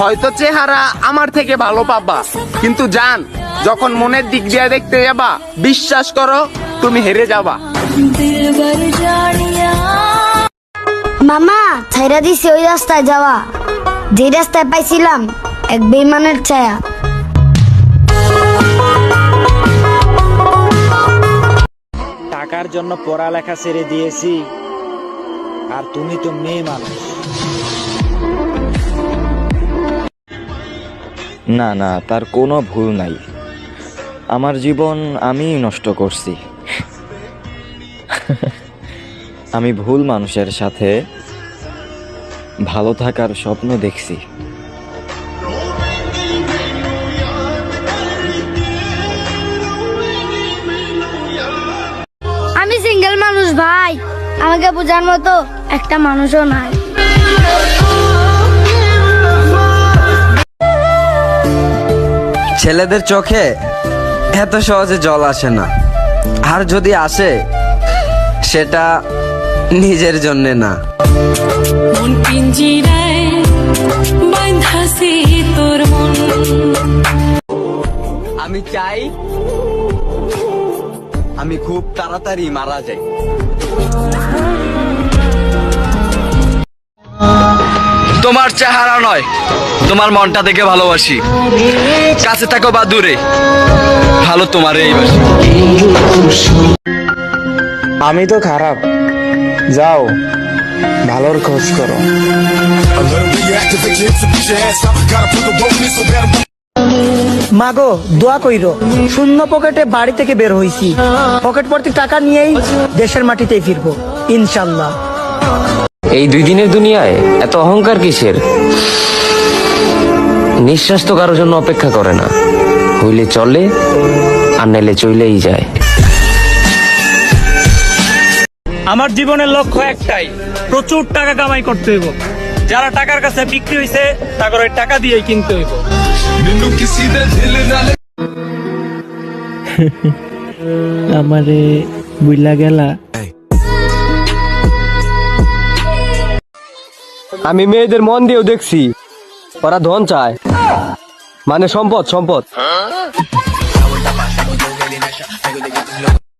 হয়তো চেহারা আমার থেকে ভালো পাবা। কিন্তু জান যখন মনের দিক দিয়ে দেখতে যাবা বিশ্বাস করো তুমি হেরে যাবা। মামা ছাইরা দিছি ওই রাস্তায় যাওয়া। যে রাস্তায় পাইছিলাম এক বেইমানের ছায়া। টাকার জন্য পড়ালেখা ছেড়ে দিয়েছি আর তুমি তো মেয়ে মানুষ। না না, তার কোনো ভুল নাই। আমার জীবন আমিই নষ্ট করছি। আমি ভুল মানুষের সাথে ভালো থাকার স্বপ্ন দেখছি। আমি সিঙ্গেল মানুষ, ভাই। আমাকে বোঝার মতো একটা মানুষও নাই। ছেলেদের চোখে এত সহজে জল আসে না। আর যদি আসে সেটা নিজের জন্যে না। মন পিঞ্জিরায় বাঁধাছে তোর মন। আমি চাই আমি খুব তাড়াতাড়ি মারা যাই। তোমার চেহারা নয় তোমার মনটা দেখে ভালোবাসি। কাছে থাকো বা দূরে ভালো তোমার এই আমি তো খারাপ। যাও ভালোর খোঁজ করো। মাগো দোয়া কইর শূন্য পকেটে বাড়ি থেকে বের হইছি। পকেট ভর্তি টাকা নিয়েই দেশের মাটিতেই ফিরবো ইনশাল্লাহ। এই দুই দিনের দুনিয়ায় এত অহংকার কিসের? নিঃশ্বাস তো কারোর জন্য অপেক্ষা করে না। হইলে চলে আর নাইলে চলেই যায়। আমার জীবনের লক্ষ্য একটাই প্রচুর টাকা কামাই করতে হইব। যারা টাকার কাছে বিক্রি হইছে তাদের ওই টাকা দিয়েই কিনতে হইব। আমারে বুইলা গেলা আমি মেয়েদের মন দিয়েও দেখছি ওরা ধন চায়। মানে সম্পদ সম্পদ।